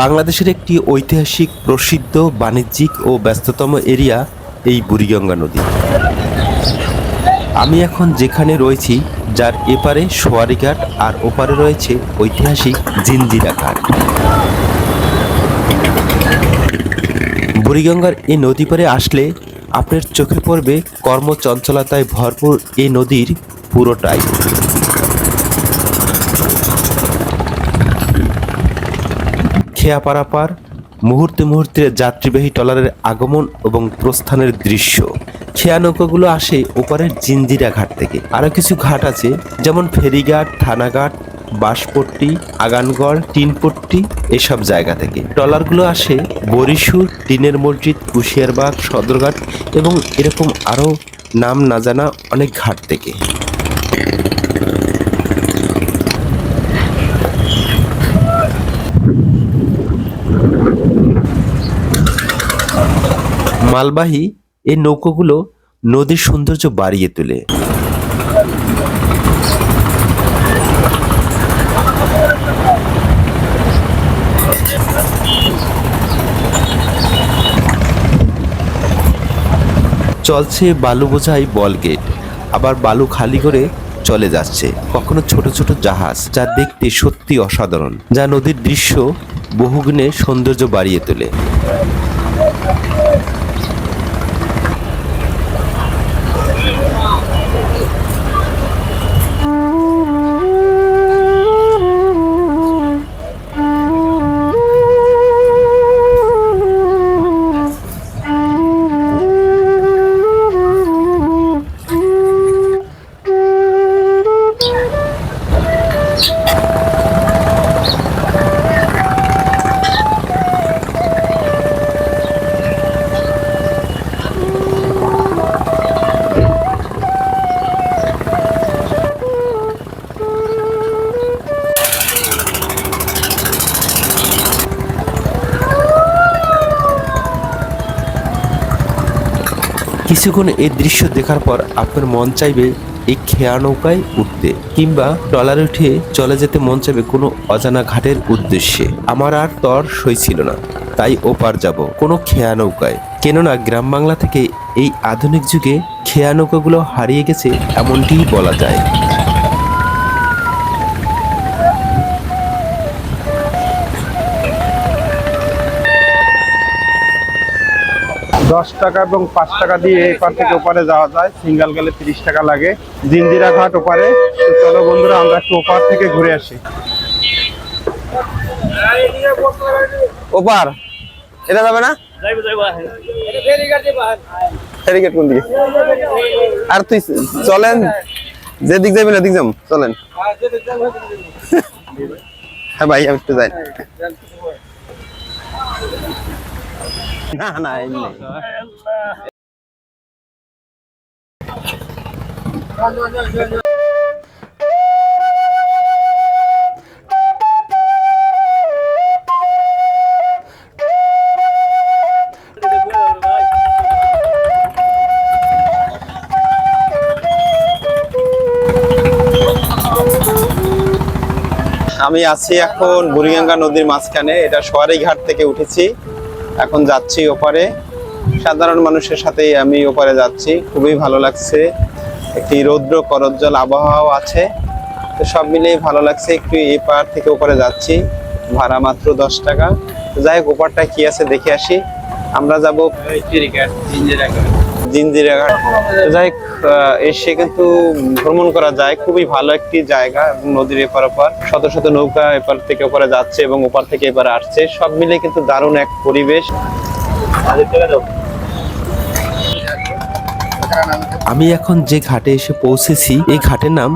বাংলাদেশের একটি ঐতিহাসিক, প্রসিদ্ধ, বাণিজ্যিক ও ব্যস্ততম এরিয়া এই বুড়িগঙ্গা নদী। আমি এখন যেখানে রয়েছি, যার এপারে সোয়ারিঘাট আর ওপারে রয়েছে ঐতিহাসিক জিঞ্জিরা ঘাট। বুড়িগঙ্গার এই নদী পারে আসলে আপনার চোখে পড়বে কর্মচঞ্চলতায় ভরপুর এই নদীর পুরোটাই। খেয়া পারাপার মুহূর্তে মুহূর্তে যাত্রীবাহী ট্রলারের আগমন এবং প্রস্থানের দৃশ্য। খেয়া নৌকাগুলো আসে ওপারের জিঞ্জিরা ঘাট থেকে। আরও কিছু ঘাট আছে, যেমন ফেরিঘাট, থানাঘাট, বাঁশপট্টি, আগানগড়, টিনপট্টি, এসব জায়গা থেকে। ট্রলারগুলো আসে বরিশুর টিনের মসজিদ, কুশিয়ারবাগ, সদরঘাট এবং এরকম আরও নাম না জানা অনেক ঘাট থেকে। মালবাহী এই নৌকোগুলো নদীর সৌন্দর্য বাড়িয়ে তোলে। চলছে বালু বোঝাই বল গেট। আবার বালু খালি করে চলে যাচ্ছে। কখনো ছোট ছোট জাহাজ যা দেখতে সত্যি অসাধারণ, যা নদীর দৃশ্য বহুগুণে সৌন্দর্য বাড়িয়ে তোলে। কিছুক্ষণ এই দৃশ্য দেখার পর আপনার মন চাইবে এই খেয়া নৌকায় উঠতে, কিংবা ট্রলারে উঠে চলে যেতে মন চাইবে কোনো অজানা ঘাটের উদ্দেশ্যে। আমার আর তর সই ছিল না, তাই ওপার যাব কোনো খেয়া নৌকায়। কেননা গ্রাম বাংলা থেকে এই আধুনিক যুগে খেয়া নৌকাগুলো হারিয়ে গেছে এমনটিই বলা যায়। দশ টাকা এবং পাঁচ টাকা দিয়ে এপার থেকে ওপারে যাওয়া যায়। সিঙ্গেল গেলে তিরিশ টাকা লাগে। জিন্দিরা ঘাট ওপারে। তো চলো বন্ধুরা, আমরা একটু ওপার থেকে ঘুরে আসি। ওপার? এটা যাবে না? কোন দিকে? আর তুই চলেন। যেদিক যাবেন এদিক যাম চলেন। হ্যাঁ ভাই, আমি একটু যাই। না না এমনি আমি আছি এখন বুড়িগঙ্গা নদীর মাঝখানে এটা সোয়ারি ঘাট থেকে উঠেছি। এখন যাচ্ছি ওপারে। সাধারণ মানুষের সাথেই আমি ওপারে যাচ্ছি। খুবই ভালো লাগছে। একটি রৌদ্র করজ্জল আবহাওয়াও আছে। তো সব মিলিয়ে ভালো লাগছে একটু এপার থেকে ওপারে যাচ্ছি। ভাড়া মাত্র দশ টাকা। যাই হোক ওপারটা কি আছে দেখে আসি। আমরা যাব জিঞ্জিরাঘাট যাই এসে কিন্তু ভ্রমণ করা যায়। খুবই ভালো একটি জায়গা, নদীর এপার ওপার। শত শত নৌকা এপার থেকে ওপারে যাচ্ছে এবং ওপার থেকে এপারে আসছে। সব মিলে কিন্তু দারুণ এক পরিবেশ। আমি এখন যে ঘাটে এসে পৌঁছেছি, এই ঘাটের নাম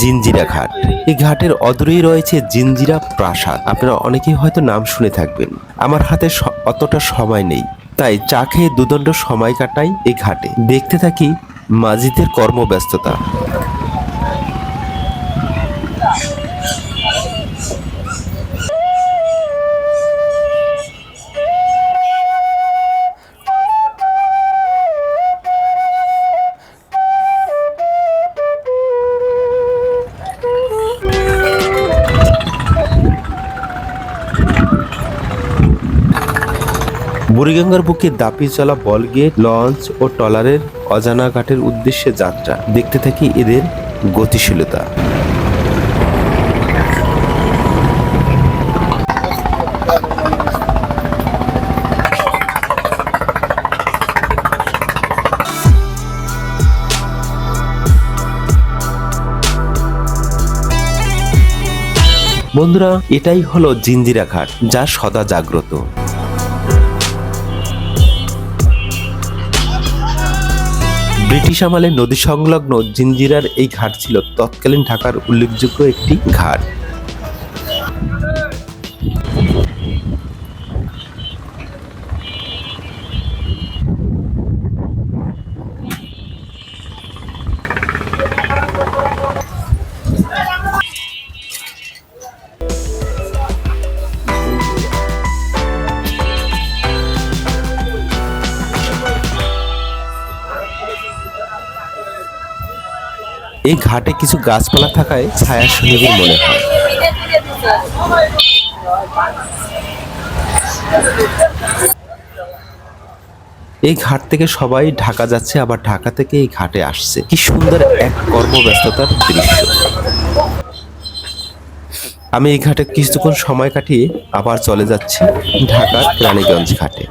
জিঞ্জিরা ঘাট। এই ঘাটের অদূরেই রয়েছে জিঞ্জিরা প্রাসাদ। আপনারা অনেকেই হয়তো নাম শুনে থাকবেন। আমার হাতে অতটা সময় নেই। তাই চা খেয়ে দুদণ্ড সময় কাটাই এই ঘাটে। দেখতে থাকি মাজিদের কর্মব্যস্ততা। বুড়িগঙ্গার বুকে দাপি চলা বল গেট, লঞ্চ ও ট্রলারের অজানা ঘাটের উদ্দেশ্যে যাত্রা। দেখতে থাকি এদের গতিশীলতা। বন্ধুরা, এটাই হলো জিঞ্জিরা ঘাট, যা সদা জাগ্রত। ব্রিটিশ আমলে নদী সংলগ্ন জিঞ্জিরার এই ঘাট ছিল তৎকালীন ঢাকার উল্লেখযোগ্য একটি ঘাট। এই ঘাটে কিছু গাছপালা থাকায় ছায়া সুনিবিড় মনে হয়। এই ঘাট থেকে সবাই ঢাকা যাচ্ছে, আবার ঢাকা থেকে এই ঘাটে আসছে। কি সুন্দর এক কর্মব্যস্ততার দৃশ্য। আমি এই ঘাটে কিছুক্ষণ সময় কাটিয়ে আবার চলে যাচ্ছি ঢাকার রানীগঞ্জ ঘাটে।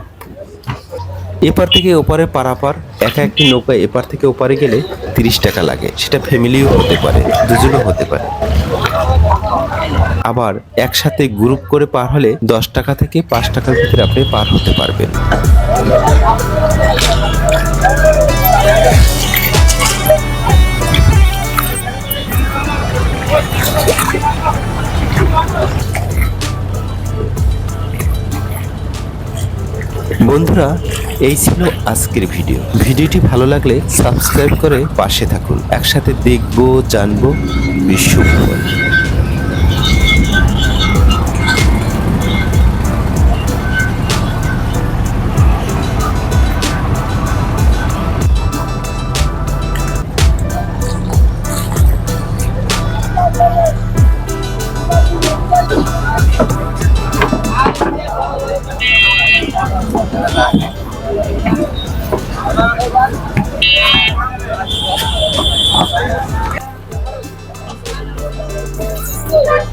এপার থেকে ওপারে পারাপার, একা একটি নৌকা এপার থেকে ওপারে গেলে তিরিশ টাকা লাগে। সেটা ফ্যামিলিও হতে পারে, দুজনও হতে পারে। আবার একসাথে গ্রুপ করে পার হলে দশ টাকা থেকে পাঁচ টাকার ভিতরে আপনি পার হতে পারবেন। বন্ধুরা, এই ছিল আজকের ভিডিও। ভিডিওটি ভালো লাগলে সাবস্ক্রাইব করে পাশে থাকুন। একসাথে দেখব, জানব বিশ্ব Thank you.